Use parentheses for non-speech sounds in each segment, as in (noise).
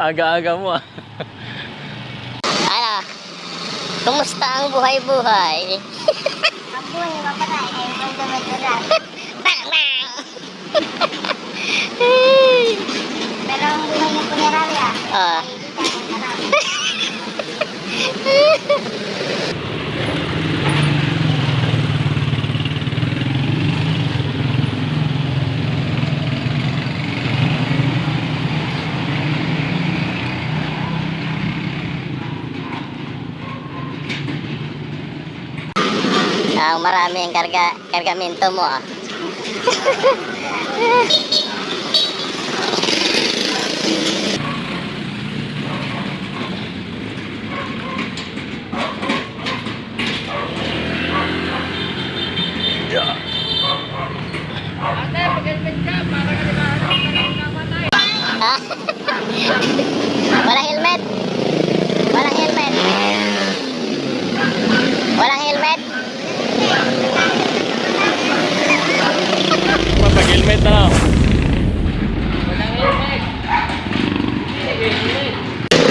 Aga-aga mo ah. Ano? Kumusta ang buhay-buhay? Ang buhay mo pa tayo, mo dumadura. bang, bang! Pero ang buhay ng punerarya, Ah. Ah, marami ang karga, kargamento mo ah. Ah.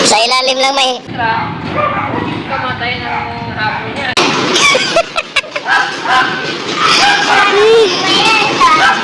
Sa ilalim lang may... Diba? Kamatay ng hapon niya. (laughs)